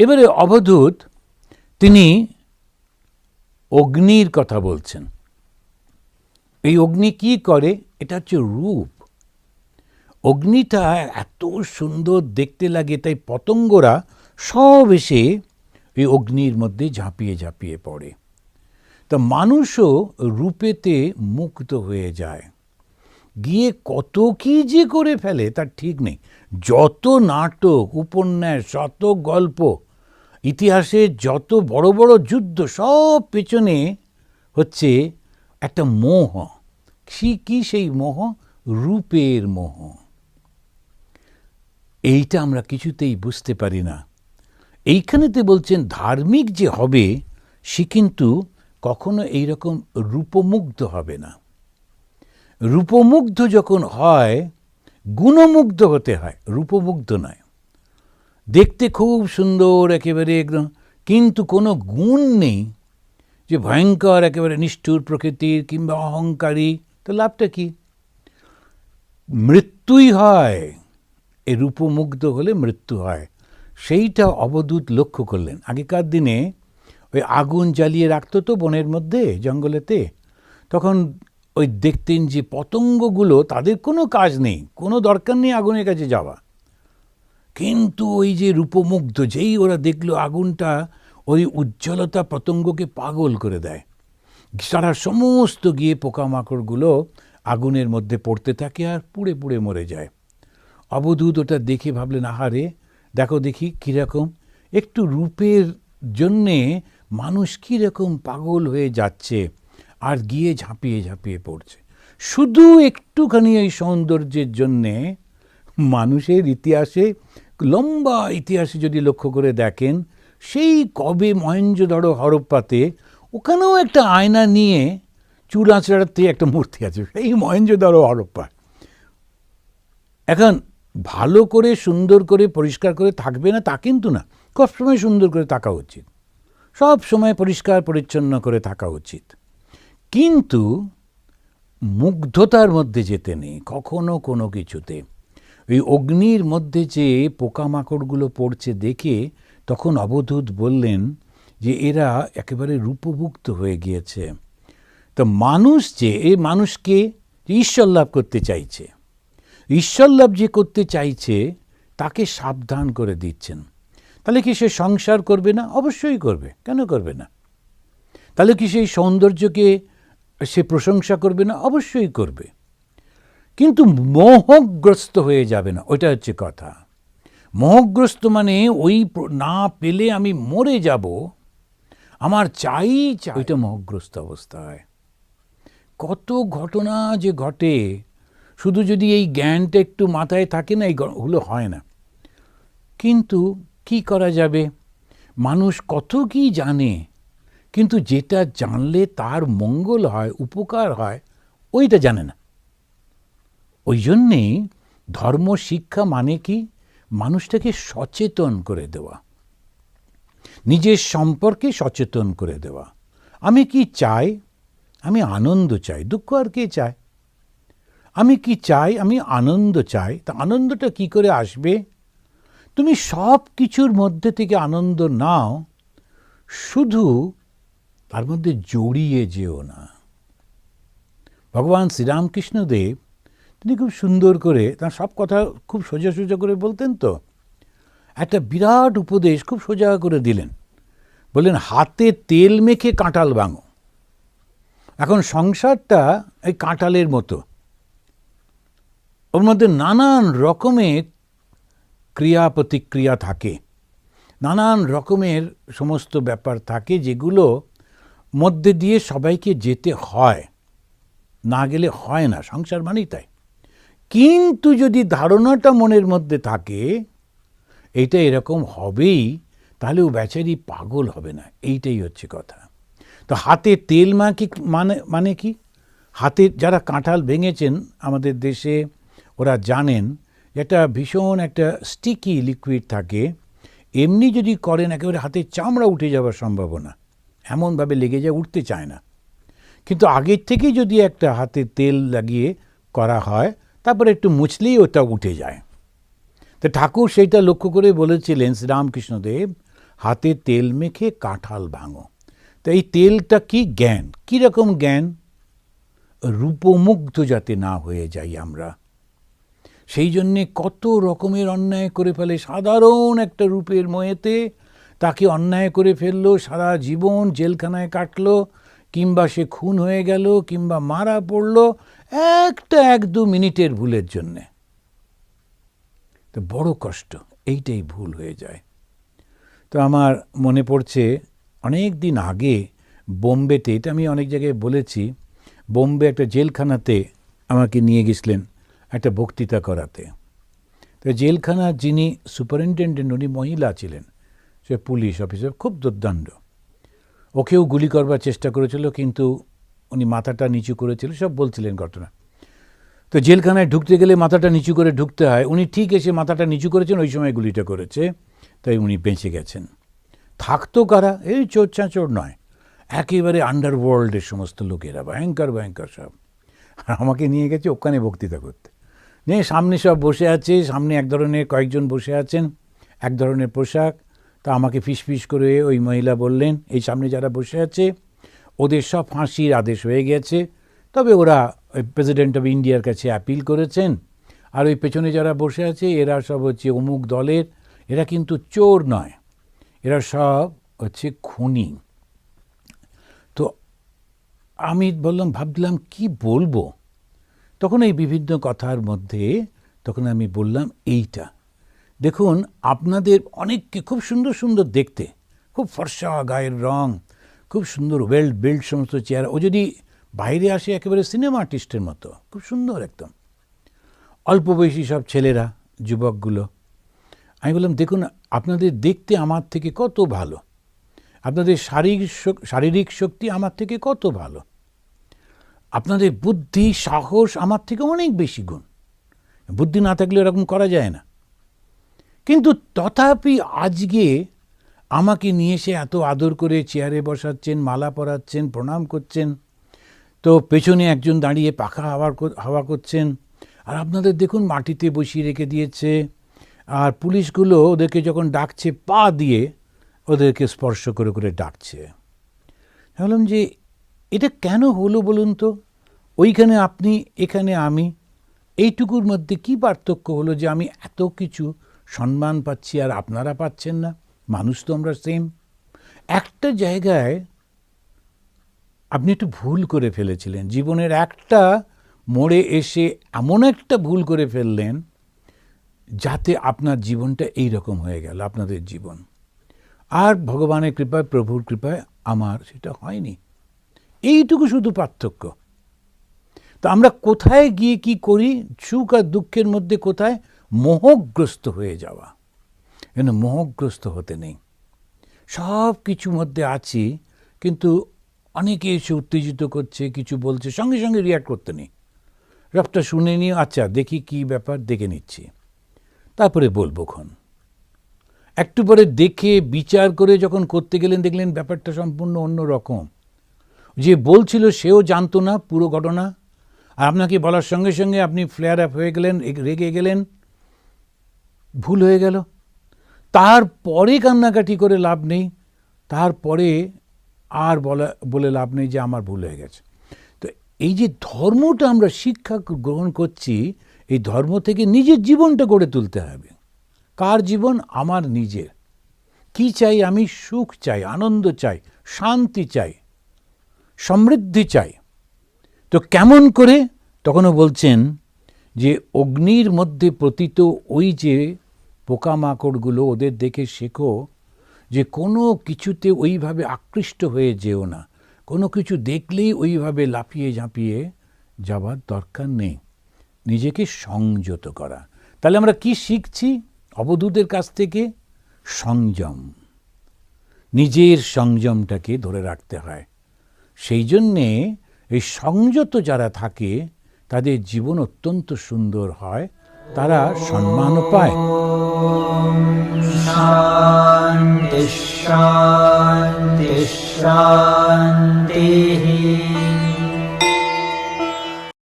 এবারে অবধূত তিনি অগ্নির কথা বলছেন। এই অগ্নি কি করে? এটা হচ্ছে রূপ। অগ্নিটা এত সুন্দর দেখতে লাগে, তাই পতঙ্গরা সব এসে এই অগ্নির মধ্যে ঝাঁপিয়ে ঝাঁপিয়ে পড়ে। তা মানুষও রূপেতে মুক্ত হয়ে যায়। গিয়ে কত কি যে করে ফেলে, তার ঠিক নেই। যত নাটক, উপন্যাস যত গল্প ইতিহাসে যত বড় বড় যুদ্ধ সব পেছনে হচ্ছে একটা মোহ। কি কি সেই মোহ? রূপের মোহ। এইটা আমরা কিছুতেই বুঝতে পারি না। এইখানেতে বলছেন, ধার্মিক যে হবে, সে কিন্তু কখনো এইরকম রূপমুগ্ধ হবে না। রূপমুগ্ধ যখন হয়, গুণমুগ্ধ হতে হয়। রূপমুগ্ধ নয়। দেখতে খুব সুন্দর একেবারে একদম। কিন্তু কোনো গুণ নেই যে ভয়ঙ্কর, একেবারে নিষ্ঠুর প্রকৃতির কিংবা অহংকারী। তো লাভটা কি? মৃত্যুই হয়, এ রূপমুগ্ধ হলে মৃত্যু হয়। সেইটা অবদূত লক্ষ্য করলেন। আগেকার দিনে ওই আগুন জ্বালিয়ে রাখতো তো বনের মধ্যে, জঙ্গলেতে। তখন ওই দেখতেন যে পতঙ্গগুলো, তাদের কোনো কাজ নেই, কোনো দরকার নেই আগুনের কাছে যাওয়া। কিন্তু ওই যে রূপমুগ্ধ, যেই ওরা দেখল আগুনটা, ওই উজ্জ্বলতা পতঙ্গকে পাগল করে দেয়। সারা সমস্ত গিয়ে পোকামাকড়গুলো আগুনের মধ্যে পড়তে থাকে আর পুড়ে পুড়ে মরে যায়। অবধূত ওটা দেখে ভাবলেন আহারে দেখো দেখি কীরকম একটু রূপের জন্যে মানুষ কীরকম পাগল হয়ে যাচ্ছে আর গিয়ে ঝাঁপিয়ে ঝাঁপিয়ে পড়ছে। শুধু একটুখানি এই সৌন্দর্যের জন্যে মানুষের ইতিহাসে লম্বা ইতিহাসে যদি লক্ষ্য করে দেখেন, সেই কবে মহেঞ্জোদড়ো হরপ্পাতে ওখানেও একটা আয়না নিয়ে চুল আঁচড়াতে একটা মূর্তি আছে, সেই মহেঞ্জোদড়ো হরপ্পা। এখন ভালো করে, সুন্দর করে, পরিষ্কার করে থাকবে না তা কিন্তু না, সবসময় সুন্দর করে থাকা উচিত। সব সময় পরিষ্কার, পরিচ্ছন্ন করে থাকা উচিত। কিন্তু মুগ্ধতার মধ্যে যেতে নেই, কখনো কোনো কিছুতে। ওই অগ্নির মধ্যে যে পোকামাকড়গুলো পড়ছে দেখে তখন অবধূত বললেন যে এরা একেবারে রূপভুক্ত হয়ে গিয়েছে। তো মানুষ যে, এই মানুষকে ঈশ্বর লাভ করতে চাইছে, ঈশ্বর লাভ যে করতে চাইছে, তাকে সাবধান করে দিচ্ছেন। তাহলে কি সে সংসার করবে না? অবশ্যই করবে। কেন করবে না? তাহলে কি সেই সৌন্দর্যকে সে প্রশংসা করবে না? অবশ্যই করবে। কিন্তু মোহগ্রস্ত হয়ে যাবে না। ওইটা হচ্ছে কথা। মোহগ্রস্ত মানে ওই না পেলে আমি মরে যাব। আমার চাই চাই। ওইটা মোহগ্রস্ত অবস্থায়। কত ঘটনা যে ঘটে। শুধু যদি এই জ্ঞানটা একটু মাথায় থাকে না এইগুলো হয় না। কিন্তু কি করা যাবে? মানুষ কত কি জানে, কিন্তু যেটা জানলে তার মঙ্গল হয়, উপকার হয়, ওইটা জানে না। ওই জন্যেই ধর্ম, শিক্ষা মানে কি? মানুষটাকে সচেতন করে দেওয়া। নিজের সম্পর্কে সচেতন করে দেওয়া। আমি কি চাই? আমি আনন্দ চাই। দুঃখ আর কে চায়? আমি কি চাই? আমি আনন্দ চাই। তা আনন্দটা কি করে আসবে? তুমি সব কিছুর মধ্যে থেকে আনন্দ নাও। শুধু তার মধ্যে জড়িয়ে যেও না। ভগবান শ্রীরামকৃষ্ণদেব তিনি খুব সুন্দর করে তার সব কথা খুব সোজা সোজা করে বলতেন তো। একটা বিরাট উপদেশ খুব সোজা করে দিলেন। বললেন, হাতে তেল মেখে কাঁটাল ভাঙো। এখন সংসারটা এই কাঁটালের মতো। ওর মধ্যে নানান রকমের ক্রিয়া প্রতিক্রিয়া থাকে। নানান রকমের সমস্ত ব্যাপার থাকে যেগুলো মধ্যে দিয়ে সবাইকে যেতে হয়। না গেলে হয় না। সংসার মানেই তাই। কিন্তু যদি ধারণাটা মনের মধ্যে থাকে, এইটা এরকম হবেই, তাহলে ও বেচারি পাগল হবে না। এইটাই হচ্ছে কথা। তো হাতে তেল মাখি মানে মানে কি? হাতে যারা কাঁঠাল ভেঙেছেন আমাদের দেশে, ওরা জানেন এটা ভীষণ একটা স্টিকি লিকুইড থাকে। এমনি যদি করেন, একেবারে হাতের চামড়া উঠে যাওয়ার সম্ভাবনা। এমনভাবে লেগে যায়, উঠতে চায় না। কিন্তু আগের থেকেই যদি একটা হাতে তেল লাগিয়ে করা হয় তারপরে একটু মুছলেই ওটা উঠে যায়। তো ঠাকুর সেইটা লক্ষ্য করে বলেছিলেন শ্রীরামকৃষ্ণদেব হাতে তেল মেখে কাঁঠাল ভাঙো। তো এই তেলটা কি জ্ঞান? কীরকম জ্ঞান? রূপমুগ্ধ যাতে না হয়ে যাই আমরা। সেই জন্যে কত রকমের অন্যায় করে ফেলে, সাধারণ একটা রূপের ময়েতে তাকে অন্যায় করে ফেলল, সারা জীবন জেলখানায় কাটলো, কিংবা সে খুন হয়ে গেল, কিংবা মারা পড়ল একটা এক দু মিনিটের ভুলের জন্যে। তো বড় কষ্ট, এইটাই ভুল হয়ে যায়। তো আমার মনে পড়ছে, অনেক দিন আগে বোম্বেতে, এটা আমি অনেক জায়গায় বলেছি, বোম্বে একটা জেলখানাতে আমাকে নিয়ে গেছিলেন একটা বক্তৃতা করাতে। তো জেলখানার যিনি সুপারিনটেন্ডেন্ট, উনি মহিলা ছিলেন, সে পুলিশ অফিসার, খুব দুর্দণ্ড ওকেও গুলি করবার চেষ্টা করেছিল, কিন্তু উনি মাথাটা নিচু করেছিল, সব বলছিলেন ঘটনা। তো জেলখানায় ঢুকতে গেলে মাথাটা নিচু করে ঢুকতে হয়। উনি ঠিক এসে মাথাটা নিচু করেছেন, ওই সময় গুলিটা করেছে, তাই উনি বেঁচে গেছেন। থাকতো কারা? এই চোর চাঁচোর নয়। একেবারে আন্ডারওয়ার্ল্ডের সমস্ত লোকেরা, ভয়ঙ্কর ভয়ঙ্কর সব। আর আমাকে নিয়ে গেছে, ওখানে বক্তৃতা করতে। নিয়ে সামনে সব বসে আছে, সামনে এক ধরনের কয়েকজন বসে আছেন, এক ধরনের পোশাক। তা আমাকে ফিস ফিস করে ওই মহিলা বললেন, এই সামনে যারা বসে আছে ওদের সব ফাঁসির আদেশ হয়ে গেছে। তবে ওরা প্রেসিডেন্ট অফ ইন্ডিয়ার কাছে অ্যাপিল করেছেন। আর ওই পেছনে যারা বসে আছে, এরা সব হচ্ছে অমুক দলের। এরা কিন্তু চোর নয়। এরা সব হচ্ছে খুনি। তো আমি বললাম, ভাবলাম, কি বলব? তখন এই বিভিন্ন কথার মধ্যে তখন আমি বললাম, এইটা। দেখুন, আপনাদের অনেককে খুব সুন্দর সুন্দর দেখতে। খুব ফর্সা গায়ের রং খুব সুন্দর ওয়েল বিল্ড সমস্ত চেয়ার ও যদি বাইরে আসে একেবারে সিনেমা আর্টিস্টের মতো, খুব সুন্দর একদম। অল্প বয়সী সব ছেলেরা, যুবকগুলো। আমি বললাম, দেখুন, আপনাদের দেখতে আমার থেকে কত ভালো। আপনাদের শারীরিক শারীরিক শক্তি আমার থেকে কত ভালো। আপনাদের বুদ্ধি, সাহস আমার থেকে অনেক বেশি গুণ। বুদ্ধি না থাকলে এরকম করা যায় না। কিন্তু তথাপি আজকে আমাকে নিয়ে এসে এত আদর করে চেয়ারে বসাচ্ছেন, মালা পরাচ্ছেন, প্রণাম করছেন। তো পেছনে একজন দাঁড়িয়ে পাখা হাওয়া কর- হাওয়া করছেন। আর আপনাদের দেখুন মাটিতে বসিয়ে রেখে দিয়েছে। আর পুলিশগুলো ওদেরকে যখন ডাকছে, পা দিয়ে ওদেরকে স্পর্শ করে করে ডাকছে। ভাবলাম যে, এটা কেন হলো বলুন তো? ওইখানে আপনি, এখানে আমি। এইটুকুর মধ্যে কি পার্থক্য হলো যে আমি এত কিছু সম্মান পাচ্ছি আর আপনারা পাচ্ছেন না? মানুষ তো আমরা সেম একটা জায়গায় আপনি একটু ভুল করে ফেলেছিলেন। জীবনের একটা মোড়ে এসে এমন একটা ভুল করে ফেললেন যাতে আপনার জীবনটা এই রকম হয়ে গেল, আপনাদের জীবন। আর ভগবানের কৃপায়, প্রভুর কৃপায় আমার সেটা হয়নি। এইটুকু শুধু পার্থক্য। তো আমরা কোথায় গিয়ে কি করি? সুখ আর দুঃখের মধ্যে কোথায়? মোহগ্রস্ত হয়ে যাওয়া। কেন মোহগ্রস্ত হতে নেই। সব কিছু মধ্যে আছি, কিন্তু অনেকে এসে উত্তেজিত করছে, কিছু বলছে, সঙ্গে সঙ্গে রিয়াক্ট করতে নেই। সবটা শুনে নিয়ে আচ্ছা দেখি কি ব্যাপার, দেখে নিচ্ছি। তারপরে বলব খন একটু পরে দেখে, বিচার করে যখন করতে গেলেন, দেখলেন ব্যাপারটা সম্পূর্ণ অন্য রকম। যে বলছিল, সেও জানতো না, পুরো ঘটনা। আর আপনাকে বলার সঙ্গে সঙ্গে আপনি ফ্লেয়ার আপ হয়ে গেলেন, রেগে গেলেন। ভুল হয়ে গেল। তারপরে কান্নাকাটি করে লাভ নেই, তারপরে আর বলা, বলে লাভ নেই যে আমার ভুল হয়ে গেছে। তো এই যে ধর্মটা আমরা শিক্ষা গ্রহণ করছি, এই ধর্ম থেকে নিজের জীবনটা গড়ে তুলতে হবে। কার জীবন? আমার নিজের। কি চাই? আমি সুখ চাই, আনন্দ চাই, শান্তি চাই, সমৃদ্ধি চাই। তো কেমন করে? তখনও বলছেন যে অগ্নির মধ্যে পতিত ওই যে পোকামাকড়গুলো ওদের দেখে শেখো যে কোনো কিছুতে ওইভাবে আকৃষ্ট হয়ে যেও না। কোনো কিছু দেখলেই ওইভাবে লাফিয়ে ঝাঁপিয়ে যাবার দরকার নেই। নিজেকে সংযত করা। তাহলে আমরা কি শিখছি? অবধূতের কাছ থেকে সংযম। নিজের সংযমটাকে ধরে রাখতে হয়। সেই জন্যে এই সংযত যারা থাকে, তাদের জীবন অত্যন্ত সুন্দর হয়। তারা সম্মান পায়। শান্তি শান্তি শান্তি।